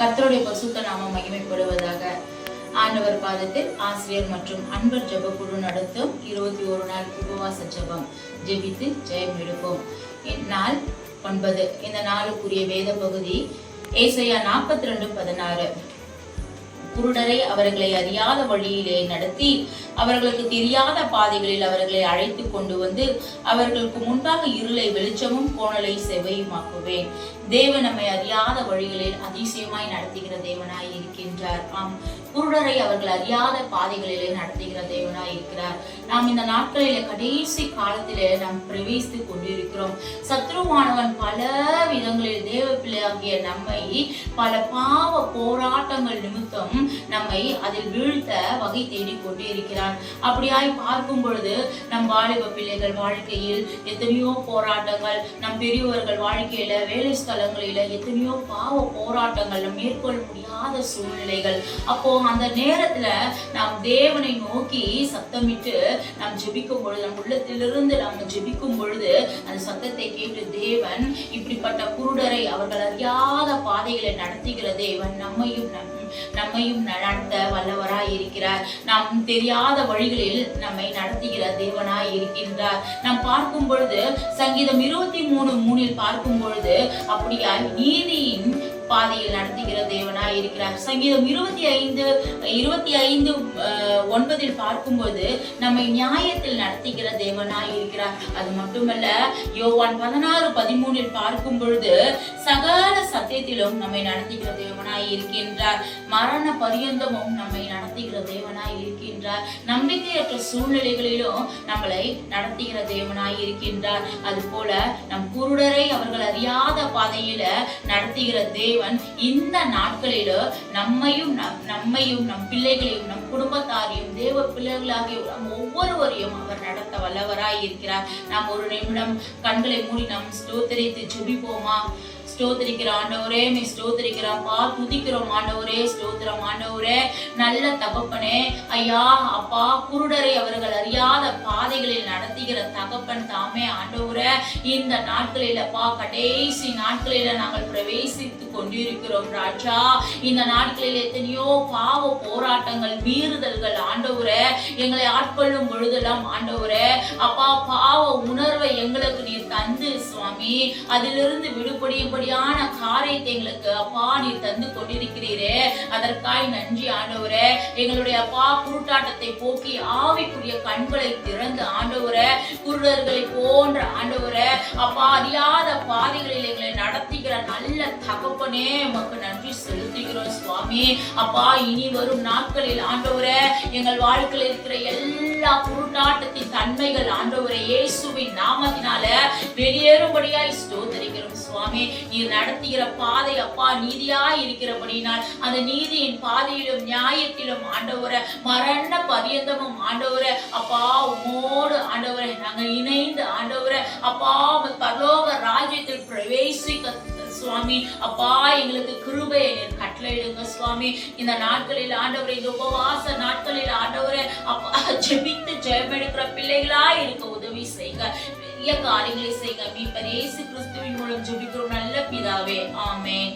கர்த்தருடைய பசுத்த நாம மகிமைப்படுவதாக ஆண்டவர் பாதத்தில் ஆசிரியர் மற்றும் அன்பர் ஜெப குழு நடத்தும் இருபத்தி ஒரு நாள் உபவாச ஜெபம். ஜெபித்து ஜெயம் எடுப்போம். நாள் ஒன்பது. இந்த நாளுக்குரிய வேத பகுதி ஏசையா நாற்பத்தி ரெண்டு பதினாறு. குருடரை அவர்களை அறியாத வழியிலே நடத்தி அவர்களுக்கு தெரியாத பாதைகளில் அவர்களை அழைத்து கொண்டு வந்து அவர்களுக்கு முன்பாக இருளை வெளிச்சமும் கோணலை செவையுமாக்குவேன் தேவன் நம்மை அறியாத வழிகளில் அதிசயமாய் நடத்துகிற தேவனாய் இருக்கின்றார். ஆம் குருடரை அவர்கள் அறியாத பாதைகளிலே நடத்துகிற தேவனாய் இருக்கிறார். நாம் இந்த நாட்களிலே கடைசி காலத்திலே நாம் பிரவேசித்துக் கொண்டிருக்கிறோம். சத்ருவானவன் பல ஆகிய நம்மை பல பாவ போராட்டங்கள் நிமித்தம் நம்மை அதில் வீழ்த்த வகை தேடிக்கொண்டே இருக்கிறான் அப்படியாய் பார்க்கும் பொழுது நம் வாலிப பிள்ளைகள் வாழ்க்கையில் எத்தனையோ போராட்டங்கள் நம் பெரியவர்கள் வாழ்க்கையில வேலை ஸ்தலங்களில எத்தனையோ பாவ போராட்டங்கள் நாம் மேற்கொள்ள முடியாத சூழ்நிலைகள். அப்போ அந்த நேரத்துல நாம் தேவனை நோக்கி சத்தமிட்டு நாம் ஜெபிக்கும் பொழுது நம் உள்ளத்திலிருந்து நாம் ஜெபிக்கும் பொழுது அந்த சத்தத்தை கேட்டு தேவன் இப்படிப்பட்ட அவர்கள் அறியாத பாதைகளை நடத்துகிற இவன் நம்மையும் நம் நம்மையும் நடத்த வல்லவராய் இருக்கிறார். நாம் தெரியாத வழிகளில் நம்மை நடத்துகிற தேவனாய் இருக்கின்றார். நாம் பார்க்கும் பொழுது சங்கீதம் இருபத்தி மூணு மூணில் பார்க்கும் பொழுது அப்படியாய் நீதி பாதையில் நடத்துகிற தேவனாய் இருக்கிறார். சங்கீதம் இருபத்தி ஐந்து இருபத்தி ஐந்து அஹ், ஒன்பதில் பார்க்கும்போது நம்மை நியாயத்தில் நடத்துகிற தேவனாய் இருக்கிறார். அது மட்டுமல்ல யோவான் பதினாறு பதிமூணில் பார்க்கும் பொழுது சகல சத்தியத்திலும் நம்மை நடத்துகிற தேவனாய் இருக்கின்றார். மரண பரியந்தமும் நம்மை நடத்துகிற தேவனாய் இருக்கின்றார். நம்பிக்கையற்ற சூழ்நிலைகளிலும் நம்மளை நடத்துகிற தேவனாய் இருக்கின்றார். அது போல நம் குருடரை அவர்கள் அறியாத பாதையில நடத்துகிற தேவன் இந்த நாட்களில நம்மையும் நம்- நம்மையும் நம் பிள்ளைகளையும் நம் குடும்பத்தாரையும் தேவ பிள்ளைகளாகிய நம் ஒவ்வொருவரையும் அவர் நடத்த வல்லவராய் இருக்கிறார். நாம் ஒரு நிமிடம் கண்களை மூடி நாம் ஸ்தோத்தரித்து ஜெபிப்போமா? ஸ்தோத்திரிக்கிற ஆண்டவரே நீ ஸ்தோத்திரிக்கிறப்பா துதிக்கிறோம் ஆண்டவரே ஸ்தோத்திரம் ஆண்டவரே. நல்ல தகப்பனே ஐயா அப்பா குருடரை அவர்கள் அறியாத பாதைகளில் நடத்துகிற தகப்பன் தாமே ஆண்டவரே. இந்த நாட்களில் அப்பா கடைசி நாட்களில நாங்கள் பிரவேசித்து கொண்டிருக்கிறோம் ராஜா. இந்த நாட்களில் எத்தனையோ பாவ போராட்டங்கள் மீறுதல்கள் ஆண்டவரே. எங்களை ஆட்கொள்ளும் பொழுதெல்லாம் ஆண்டவரே. அப்பா பாவ உணர்வை எங்களுக்கு நீர் தந்து சுவாமி. அதிலிருந்து விடுபடியும்படியான காரியத்தை எங்களுக்கு அப்பா நீ தந்து கொண்டிருக்கிறீரே. அதற்காய் நன்றி ஆண்டவரே. எங்களுடைய அப்பா குருட்டாட்டத்தை போக்கி ஆவிக்குரிய கண்களை திறந்து ஆண்டவரே குருடர்களை போன்ற ஆண்டவரே அப்பா அறியாத பாதைகளில் எங்களை நடத்துகிற நல்ல தகப்பனே உமக்கு நன்றி செலுத்துகிறோம் சுவாமி. அப்பா இனி வரும் நாட்களில் ஆண்டவரே எங்கள் வாழ்க்கையில் இருக்கிற எல்லா குருட்டாட்ட நன்மைகள் ஆண்டவரே இயேசுவின் நாமத்தினால வெளியேறும்படியாய் ஸ்தோத்தரிக்கிறோம் சுவாமி. நீர் நடத்துகிற பாதை அப்பா நீதியாய் இருக்கிறபடினால் அந்த நீதியின் பாதையிலும் நியாயத்திலும் ஆண்டவரை மரண பரியந்தமும் ஆண்டவரை அப்பா உமோடு ஆண்டவரை நாங்கள் இணைந்து ஆண்டவரை அப்பா பரலோக ராஜ்யத்தில் பிரவேசிக்க சுவாமி. அப்பா எங்களுக்கு கிருபையை கட்டளையிடுங்க சுவாமி இந்த நாட்களில் ஆண்டவரை இந்த உபவாச நாட்களில் ஆண்டவரை அப்பா ஜெபித்து ஜெயமெடுக்கிற பிள்ளைகளா இருக்க உதவி செய்யுங்க பெரிய காரியங்களை செய்யுங்க மீ பரேசு கிறிஸ்துவின் மூலம் ஜெபிக்கிறோம். நல்ல பிதாவே. ஆமென்.